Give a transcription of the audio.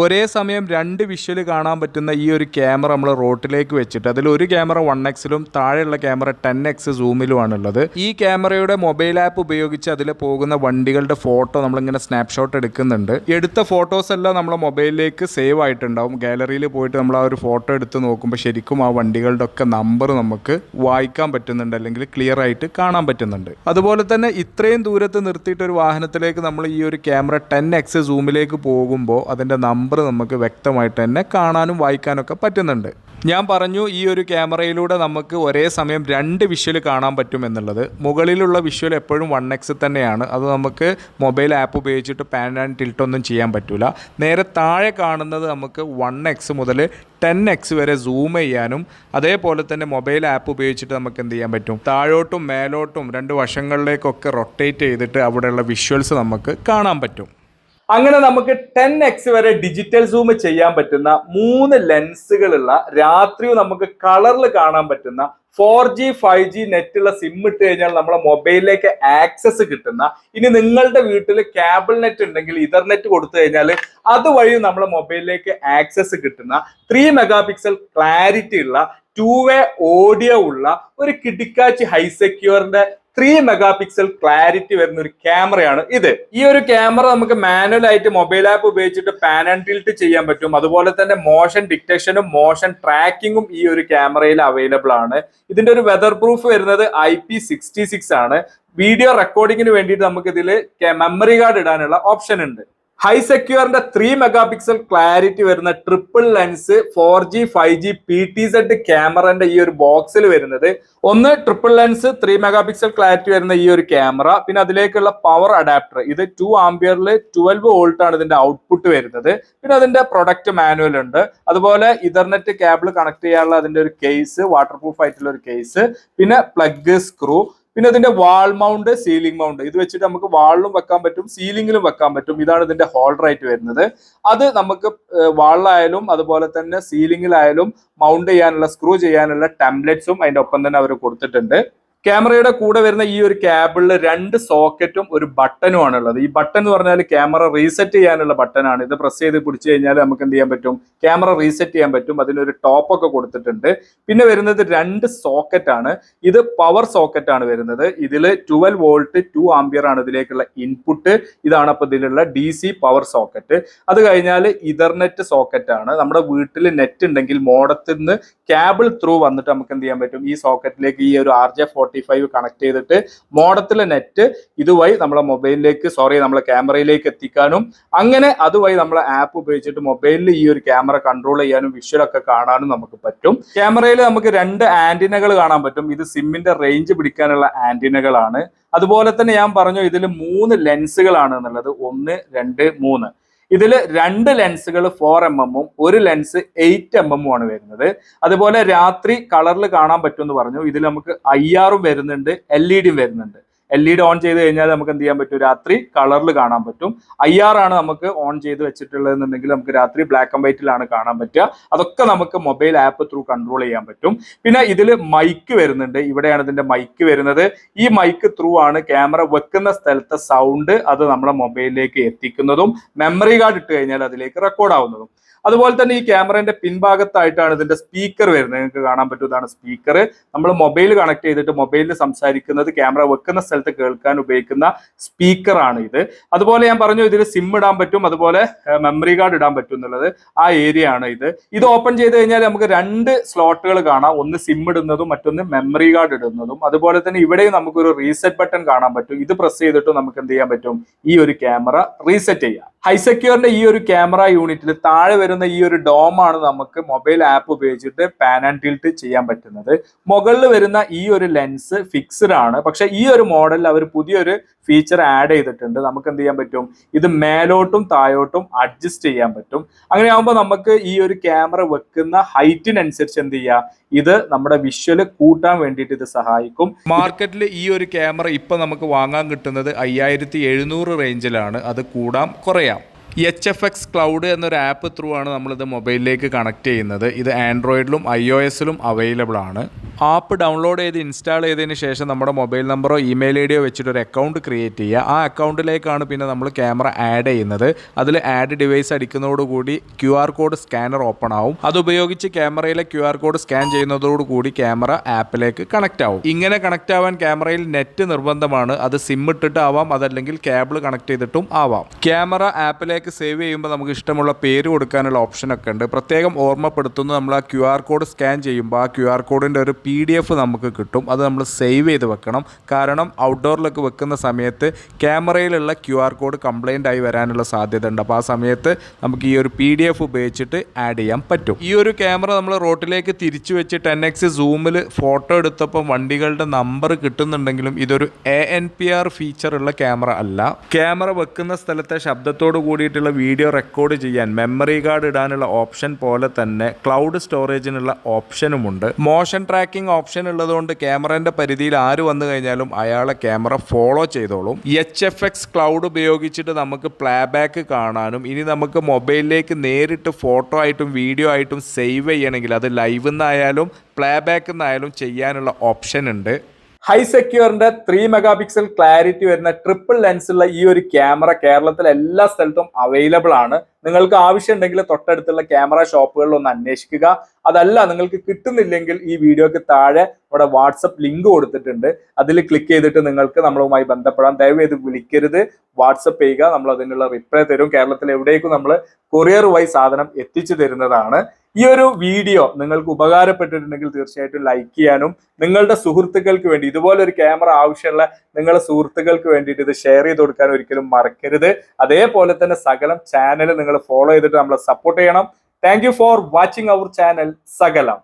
ഒരേ സമയം രണ്ട് വിഷ്വൽ കാണാൻ പറ്റുന്ന ഈ ഒരു ക്യാമറ നമ്മൾ റോട്ടിലേക്ക് വെച്ചിട്ട് അതിൽ ഒരു ക്യാമറ വൺ എക്സിലും താഴെയുള്ള ക്യാമറ ടെൻ എക്സ് സൂമിലുമാണ് ഉള്ളത് ഈ ക്യാമറയുടെ മൊബൈൽ ആപ്പ് ഉപയോഗിച്ച് അതിൽ പോകുന്ന വണ്ടികളുടെ ഫോട്ടോ നമ്മളിങ്ങനെ സ്നാപ്ഷോട്ട് എടുക്കുന്നുണ്ട്. എടുത്ത ഫോട്ടോസ് എല്ലാം നമ്മളെ മൊബൈലിലേക്ക് സേവ് ആയിട്ടുണ്ടാവും. ഗാലറിയിൽ പോയിട്ട് നമ്മൾ ആ ഒരു ഫോട്ടോ എടുത്ത് നോക്കുമ്പോൾ ശരിക്കും ആ വണ്ടികളുടെ ഒക്കെ നമ്പർ നമുക്ക് വായിക്കാൻ പറ്റുന്നുണ്ട് അല്ലെങ്കിൽ ക്ലിയർ ആയിട്ട് കാണാൻ പറ്റുന്നുണ്ട്. അതുപോലെ തന്നെ ഇത്രയും ദൂരത്ത് നിർത്തിയിട്ട് ഒരു വാഹനത്തിലേക്ക് നമ്മൾ ഈ ഒരു ക്യാമറ ടെൻ എക്സ് സൂമിലേക്ക് പോകുമ്പോൾ അതിന്റെ നമ്പർ നമുക്ക് വ്യക്തമായിട്ട് തന്നെ കാണാനും വായിക്കാനൊക്കെ പറ്റുന്നുണ്ട്. ഞാൻ പറഞ്ഞു ഈ ഒരു ക്യാമറയിലൂടെ നമുക്ക് ഒരേ സമയം രണ്ട് വിഷ്വൽ കാണാൻ പറ്റും എന്നുള്ളത്. മുകളിലുള്ള വിഷ്വൽ എപ്പോഴും വൺ എക്സ് തന്നെയാണ്. അത് നമുക്ക് മൊബൈൽ ആപ്പ് ഉപയോഗിച്ചിട്ട് പാൻ ആൻഡ് ടിൽട്ട് ഒന്നും ചെയ്യാൻ പറ്റില്ല നേരെ താഴെ കാണുന്നത് നമുക്ക് വൺ എക്സ് മുതൽ ടെൻ എക്സ് വരെ സൂം ചെയ്യാനും അതേപോലെ തന്നെ മൊബൈൽ ആപ്പ് ഉപയോഗിച്ചിട്ട് നമുക്ക് എന്ത് ചെയ്യാൻ പറ്റും? താഴോട്ടും മേലോട്ടും രണ്ട് വശങ്ങളിലേക്കൊക്കെ റൊട്ടേറ്റ് ചെയ്തിട്ട് അവിടെയുള്ള വിഷ്വൽസ് നമുക്ക് കാണാൻ പറ്റും. അങ്ങനെ നമുക്ക് ടെൻ എക്സ് വരെ ഡിജിറ്റൽ സൂം ചെയ്യാൻ പറ്റുന്ന മൂന്ന് ലെൻസുകളുള്ള രാത്രിയും നമുക്ക് കളറിൽ കാണാൻ പറ്റുന്ന ഫോർ ജി ഫൈവ് ജി നെറ്റുള്ള സിം ഇട്ട് കഴിഞ്ഞാൽ നമ്മളെ മൊബൈലിലേക്ക് ആക്സസ് കിട്ടുന്ന ഇനി നിങ്ങളുടെ വീട്ടിൽ കേബിൾ നെറ്റ് ഉണ്ടെങ്കിൽ ഇതർനെറ്റ് കൊടുത്തു കഴിഞ്ഞാൽ അതുവഴി നമ്മളെ മൊബൈലിലേക്ക് ആക്സസ് കിട്ടുന്ന ത്രീ മെഗാ പിക്സൽ ക്ലാരിറ്റി ഉള്ള ടു വേ ഓഡിയോ ഉള്ള ഒരു കിടിക്കാച്ചി ഹൈ സെക്യൂറിന്റെ ത്രീ മെഗാ പിക്സൽ ക്ലാരിറ്റി വരുന്ന ഒരു ക്യാമറയാണ് ഇത്. ഈ ഒരു ക്യാമറ നമുക്ക് മാനുവൽ ആയിട്ട് മൊബൈൽ ആപ്പ് ഉപയോഗിച്ചിട്ട് പാൻ ആൻഡ് ടിൽറ്റ് ചെയ്യാൻ പറ്റും. അതുപോലെ തന്നെ മോഷൻ ഡിറ്റക്ഷനും മോഷൻ ട്രാക്കിങ്ങും ഈ ഒരു ക്യാമറയിൽ അവൈലബിൾ ആണ്. ഇതിന്റെ ഒരു വെതർ പ്രൂഫ് വരുന്നത് ഐ പി സിക്സ്റ്റി സിക്സ് ആണ്. വീഡിയോ റെക്കോർഡിങ്ങിന് വേണ്ടിയിട്ട് നമുക്ക് ഇതിൽ മെമ്മറി കാർഡ് ഇടാനുള്ള ഓപ്ഷൻ ഉണ്ട്. ഹൈ സെക്യൂറിന്റെ ത്രീ മെഗാ പിക്സൽ ക്ലാരിറ്റി വരുന്ന triple lens four G five G P T Z ക്യാമറന്റെ ഈ ഒരു ബോക്സിൽ വരുന്നത്. ഒന്ന് triple lens three mega pixel clarity വരുന്ന ഈ ഒരു ക്യാമറ പിന്നെ അതിലേക്കുള്ള പവർ അഡാപ്റ്റർ ഇത് ടു ആംബിയറിൽ ട്വൽവ് വോൾട്ട് ആണ് ഇതിന്റെ ഔട്ട്പുട്ട് വരുന്നത്. പിന്നെ അതിന്റെ പ്രൊഡക്റ്റ് മാനുവൽ ഉണ്ട്. അതുപോലെ ഇതർനെറ്റ് കേബിൾ കണക്ട് ചെയ്യാനുള്ള അതിന്റെ ഒരു കേസ് വാട്ടർ പ്രൂഫ് ആയിട്ടുള്ള ഒരു കേസ് പിന്നെ പ്ലഗ് സ്ക്രൂ പിന്നെ ഇതിന്റെ വാൾ മൗണ്ട് സീലിംഗ് മൗണ്ട് ഇത് വെച്ചിട്ട് നമുക്ക് വാളിലും വെക്കാൻ പറ്റും സീലിംഗിലും വെക്കാൻ പറ്റും. ഇതാണ് ഇതിന്റെ ഹോൾഡർ ആയിട്ട് വരുന്നത്. അത് നമുക്ക് വാളിലായാലും അതുപോലെ തന്നെ സീലിംഗിലായാലും മൗണ്ട് ചെയ്യാനുള്ള സ്ക്രൂ ചെയ്യാനുള്ള ടെംപ്ലെറ്റ്സും അതിന്റെ ഒപ്പം തന്നെ അവർ കൊടുത്തിട്ടുണ്ട്. ക്യാമറയുടെ കൂടെ വരുന്ന ഈ ഒരു ക്യാബിളിൽ രണ്ട് സോക്കറ്റും ഒരു ബട്ടനും ആണുള്ളത്. ഈ ബട്ടൺ എന്ന് പറഞ്ഞാൽ ക്യാമറ റീസെറ്റ് ചെയ്യാനുള്ള ബട്ടനാണ് ഇത് പ്രസ് ചെയ്ത് പിടിച്ചു കഴിഞ്ഞാൽ നമുക്ക് എന്ത് ചെയ്യാൻ പറ്റും? ക്യാമറ റീസെറ്റ് ചെയ്യാൻ പറ്റും. അതിനൊരു ടോപ്പ് ഒക്കെ കൊടുത്തിട്ടുണ്ട്. പിന്നെ വരുന്നത് രണ്ട് സോക്കറ്റ് ആണ്. ഇത് പവർ സോക്കറ്റ് ആണ് വരുന്നത്. ഇതിൽ ട്വൽവ് വോൾട്ട് ടു ആംബിയർ ആണ് ഇതിലേക്കുള്ള ഇൻപുട്ട് ഇതാണ് അപ്പോൾ ഇതിലുള്ള ഡി സി പവർ സോക്കറ്റ് അത് കഴിഞ്ഞാൽ ഇതർനെറ്റ് സോക്കറ്റ് ആണ്. നമ്മുടെ വീട്ടിൽ നെറ്റ് ഉണ്ടെങ്കിൽ മോഡത്തിൽ നിന്ന് ക്യാബിൾ ത്രൂ വന്നിട്ട് നമുക്ക് എന്ത് ചെയ്യാൻ പറ്റും? ഈ സോക്കറ്റിലേക്ക് ഈ ഒരു ആർ ജെ ഫൈവ് കണക്ട് ചെയ്തിട്ട് മോഡത്തിലെ നെറ്റ് ഇതുവഴി നമ്മളെ മൊബൈലിലേക്ക് സോറി നമ്മളെ ക്യാമറയിലേക്ക് എത്തിക്കാനും അങ്ങനെ അതുവഴി നമ്മളെ ആപ്പ് ഉപയോഗിച്ചിട്ട് മൊബൈലിൽ ഈ ഒരു ക്യാമറ കൺട്രോൾ ചെയ്യാനും വിഷ്വലൊക്കെ കാണാനും നമുക്ക് പറ്റും. ക്യാമറയിൽ നമുക്ക് രണ്ട് ആന്റിനകൾ കാണാൻ പറ്റും. ഇത് സിമ്മിന്റെ റേഞ്ച് പിടിക്കാനുള്ള ആന്റിനകളാണ് അതുപോലെ തന്നെ ഞാൻ പറഞ്ഞു ഇതിൽ മൂന്ന് ലെൻസുകളാണ് എന്നുള്ളത്. ഒന്ന് രണ്ട് മൂന്ന്. ഇതിൽ രണ്ട് ലെൻസുകൾ ഫോർ എം എമ്മും ഒരു ലെൻസ് എയ്റ്റ് എം എമ്മും ആണ് വരുന്നത്. അതുപോലെ രാത്രി കളറിൽ കാണാൻ പറ്റുമെന്ന് പറഞ്ഞു. ഇതിൽ നമുക്ക് ഐ ആറും വരുന്നുണ്ട് എൽ ഇ ഡിയും വരുന്നുണ്ട്. എൽ ഇ ഡി ഓൺ ചെയ്ത് കഴിഞ്ഞാൽ നമുക്ക് എന്ത് ചെയ്യാൻ പറ്റും? രാത്രി കളറിൽ കാണാൻ പറ്റും. ഐ ആർ ആണ് നമുക്ക് ഓൺ ചെയ്ത് വെച്ചിട്ടുള്ളതെന്നുണ്ടെങ്കിൽ നമുക്ക് രാത്രി ബ്ലാക്ക് ആൻഡ് വൈറ്റിലാണ് കാണാൻ പറ്റുക. അതൊക്കെ നമുക്ക് മൊബൈൽ ആപ്പ് ത്രൂ കൺട്രോൾ ചെയ്യാൻ പറ്റും. പിന്നെ ഇതിൽ മൈക്ക് വരുന്നുണ്ട്. ഇവിടെയാണ് ഇതിന്റെ മൈക്ക് വരുന്നത്. ഈ മൈക്ക് ത്രൂ ആണ് ക്യാമറ വെക്കുന്ന സ്ഥലത്തെ സൗണ്ട് അത് നമ്മുടെ മൊബൈലിലേക്ക് എത്തിക്കുന്നതും മെമ്മറി കാർഡ് ഇട്ട് കഴിഞ്ഞാൽ അതിലേക്ക് റെക്കോർഡ് ആവുന്നതും. അതുപോലെ തന്നെ ഈ ക്യാമറന്റെ പിൻഭാഗത്തായിട്ടാണ് ഇതിന്റെ സ്പീക്കർ വരുന്നത്. നിങ്ങൾക്ക് കാണാൻ പറ്റും ഇതാണ് സ്പീക്കർ. നമ്മൾ മൊബൈൽ കണക്ട് ചെയ്തിട്ട് മൊബൈലിൽ സംസാരിക്കുന്നത് ക്യാമറ വെക്കുന്ന സ്ഥലത്ത് കേൾക്കാൻ ഉപയോഗിക്കുന്ന സ്പീക്കറാണ് ഇത്. അതുപോലെ ഞാൻ പറഞ്ഞു ഇതിൽ സിം ഇടാൻ പറ്റും അതുപോലെ മെമ്മറി കാർഡ് ഇടാൻ പറ്റും എന്നുള്ളത് ആ ഏരിയ ആണ് ഇത്. ഇത് ഓപ്പൺ ചെയ്ത് കഴിഞ്ഞാൽ നമുക്ക് രണ്ട് സ്ലോട്ടുകൾ കാണാം. ഒന്ന് സിം ഇടുന്നതും മറ്റൊന്ന് മെമ്മറി കാർഡ് ഇടുന്നതും. അതുപോലെ തന്നെ ഇവിടെയും നമുക്കൊരു റീസെറ്റ് ബട്ടൺ കാണാൻ പറ്റും. ഇത് പ്രസ് ചെയ്തിട്ട് നമുക്ക് എന്ത് ചെയ്യാൻ പറ്റും? ഈ ഒരു ക്യാമറ റീസെറ്റ് ചെയ്യാം. ഹൈസെക്യൂറിന്റെ ഈ ഒരു ക്യാമറ യൂണിറ്റിൽ താഴെ ഈ ഒരു ഡോമാണ് നമുക്ക് മൊബൈൽ ആപ്പ് ഉപയോഗിച്ചിട്ട് പാൻ ആൻഡ് ടിൽറ്റ് ചെയ്യാൻ പറ്റുന്നത്. മുകളിൽ വരുന്ന ഈ ഒരു ലെൻസ് ഫിക്സ്ഡ് ആണ്. പക്ഷെ ഈ ഒരു മോഡലിൽ അവർ പുതിയൊരു ഫീച്ചർ ആഡ് ചെയ്തിട്ടുണ്ട്. നമുക്ക് എന്ത് ചെയ്യാൻ പറ്റും? ഇത് മേലോട്ടും താഴോട്ടും അഡ്ജസ്റ്റ് ചെയ്യാൻ പറ്റും. അങ്ങനെ ആകുമ്പോൾ നമുക്ക് ഈ ഒരു ക്യാമറ വെക്കുന്ന ഹൈറ്റിനനുസരിച്ച് എന്ത് ചെയ്യുക ഇത് നമ്മുടെ വിഷ്വൽ കൂട്ടാൻ വേണ്ടിയിട്ട് ഇത് സഹായിക്കും. മാർക്കറ്റിൽ ഈ ഒരു ക്യാമറ ഇപ്പം നമുക്ക് വാങ്ങാൻ കിട്ടുന്നത് അയ്യായിരത്തി റേഞ്ചിലാണ് അത് കൂടാം കുറയാം. എച്ച് എഫ് എക്സ് ക്ലൗഡ് എന്നൊരു ആപ്പ് ത്രൂ ആണ് നമ്മളിത് മൊബൈലിലേക്ക് കണക്ട് ചെയ്യുന്നത്. ഇത് ആൻഡ്രോയിഡിലും ഐ ഒ എസിലും അവൈലബിൾ ആണ്. ആപ്പ് ഡൗൺലോഡ് ചെയ്ത് ഇൻസ്റ്റാൾ ചെയ്തതിന് ശേഷം നമ്മുടെ മൊബൈൽ നമ്പറോ ഇമെയിൽ ഐ ഡിയോ വെച്ചിട്ട് ഒരു അക്കൗണ്ട് ക്രിയേറ്റ് ചെയ്യുക. ആ അക്കൗണ്ടിലേക്കാണ് പിന്നെ നമ്മൾ ക്യാമറ ആഡ് ചെയ്യുന്നത്. അതിൽ add device അടിക്കുന്നതോടുകൂടി Q R code scanner open ആവും. അതുപയോഗിച്ച് ക്യാമറയിലെ ക്യു ആർ കോഡ് സ്കാൻ ചെയ്യുന്നതോടുകൂടി ക്യാമറ ആപ്പിലേക്ക് കണക്ട് ആവും. ഇങ്ങനെ കണക്ട് ആവാൻ ക്യാമറയിൽ നെറ്റ് നിർബന്ധമാണ്. അത് സിം ഇട്ടിട്ട് ആവാം. അതല്ലെങ്കിൽ കേബിൾ കണക്ട് ചെയ്തിട്ടും ആവാം. ക്യാമറ ആപ്പിലേക്ക് സേവ് ചെയ്യുമ്പോൾ നമുക്ക് ഇഷ്ടമുള്ള പേര് കൊടുക്കാനുള്ള ഓപ്ഷനൊക്കെ ഉണ്ട്. പ്രത്യേകം ഓർമ്മപ്പെടുത്തുന്നു. നമ്മൾ ആ ക്യു ആർ കോഡ് സ്കാൻ ചെയ്യുമ്പോൾ ആ ക്യു ആർ കോഡിന്റെ ഒരു പി ഡി എഫ് നമുക്ക് കിട്ടും. അത് നമ്മൾ സേവ് ചെയ്ത് വെക്കണം. കാരണം ഔട്ട്ഡോറിലൊക്കെ വെക്കുന്ന സമയത്ത് ക്യാമറയിലുള്ള ക്യു ആർ കോഡ് കംപ്ലൈന്റ് ആയി വരാനുള്ള സാധ്യത ഉണ്ട് അപ്പോൾ ആ സമയത്ത് നമുക്ക് ഈ ഒരു പി ഡി എഫ് ഉപയോഗിച്ചിട്ട് ആഡ് ചെയ്യാൻ പറ്റും. ഈ ഒരു ക്യാമറ നമ്മൾ റോട്ടിലേക്ക് തിരിച്ചു വെച്ച് ടെൻ എക്സ് സൂമിൽ ഫോട്ടോ എടുത്തപ്പോൾ വണ്ടികളുടെ നമ്പർ കിട്ടുന്നുണ്ടെങ്കിലും ഇതൊരു A N P R feature ഉള്ള ക്യാമറ അല്ല. ക്യാമറ വെക്കുന്ന സ്ഥലത്തെ ശബ്ദത്തോട് കൂടിയിട്ടുള്ള വീഡിയോ റെക്കോർഡ് ചെയ്യാൻ മെമ്മറി കാർഡ് ഇടാനുള്ള ഓപ്ഷൻ പോലെ തന്നെ ക്ലൗഡ് സ്റ്റോറേജിനുള്ള ഓപ്ഷനുമുണ്ട് മോഷൻ ട്രാക്കിംഗ് ഓപ്ഷൻ ഉള്ളതുകൊണ്ട് ക്യാമറേന്റെ പരിധിയിൽ ആര് വന്നു കഴിഞ്ഞാലും അയാളെ ക്യാമറ ഫോളോ ചെയ്തോളും. എച്ച് എഫ് എക്സ് ക്ലൗഡ് ഉപയോഗിച്ചിട്ട് നമുക്ക് പ്ലേബാക്ക് കാണാനും ഇനി നമുക്ക് മൊബൈലിലേക്ക് നേരിട്ട് ഫോട്ടോ ആയിട്ടും വീഡിയോ ആയിട്ടും സേവ് ചെയ്യണമെങ്കിൽ അത് ലൈവ് നിന്നായാലും പ്ലേബാക്ക് നിന്നായാലും ചെയ്യാനുള്ള ഓപ്ഷൻ ഉണ്ട്. ഹൈ സെക്യൂറിന്റെ ത്രീ മെഗാ പിക്സൽ ക്ലാരിറ്റി വരുന്ന ട്രിപ്പിൾ ലെൻസ് ഉള്ള ഈ ഒരു ക്യാമറ കേരളത്തിലെ എല്ലാ സ്ഥലത്തും അവൈലബിൾ ആണ്. നിങ്ങൾക്ക് ആവശ്യമുണ്ടെങ്കിൽ തൊട്ടടുത്തുള്ള ക്യാമറ ഷോപ്പുകളിൽ ഒന്ന് അന്വേഷിക്കുക. അതല്ല നിങ്ങൾക്ക് കിട്ടുന്നില്ലെങ്കിൽ ഈ വീഡിയോക്ക് താഴെ ഇവിടെ വാട്സപ്പ് ലിങ്ക് കൊടുത്തിട്ടുണ്ട്. അതിൽ ക്ലിക്ക് ചെയ്തിട്ട് നിങ്ങൾക്ക് നമ്മളുമായി ബന്ധപ്പെടാം. ദയവേത് വിളിക്കരുത്. വാട്സപ്പ് ചെയ്യുക. നമ്മൾ അതിനുള്ള റിപ്ലൈ തരും. കേരളത്തിൽ എവിടേക്കും നമ്മൾ കൊറിയർ വഴി സാധനം എത്തിച്ചു തരുന്നതാണ്. ഈ ഒരു വീഡിയോ നിങ്ങൾക്ക് ഉപകാരപ്പെട്ടിട്ടുണ്ടെങ്കിൽ തീർച്ചയായിട്ടും ലൈക്ക് ചെയ്യാനും നിങ്ങളുടെ സുഹൃത്തുക്കൾക്ക് വേണ്ടി ഇതുപോലെ ഒരു ക്യാമറ ആവശ്യമുള്ള നിങ്ങളുടെ സുഹൃത്തുക്കൾക്ക് വേണ്ടിയിട്ട് ഇത് ഷെയർ ചെയ്ത് കൊടുക്കാൻ ഒരിക്കലും മറക്കരുത്. അതേപോലെ തന്നെ സകലം ചാനൽ നിങ്ങൾ ഫോളോ ചെയ്തിട്ട് നമ്മളെ സപ്പോർട്ട് ചെയ്യണം. Thank for watching our channel സകലം.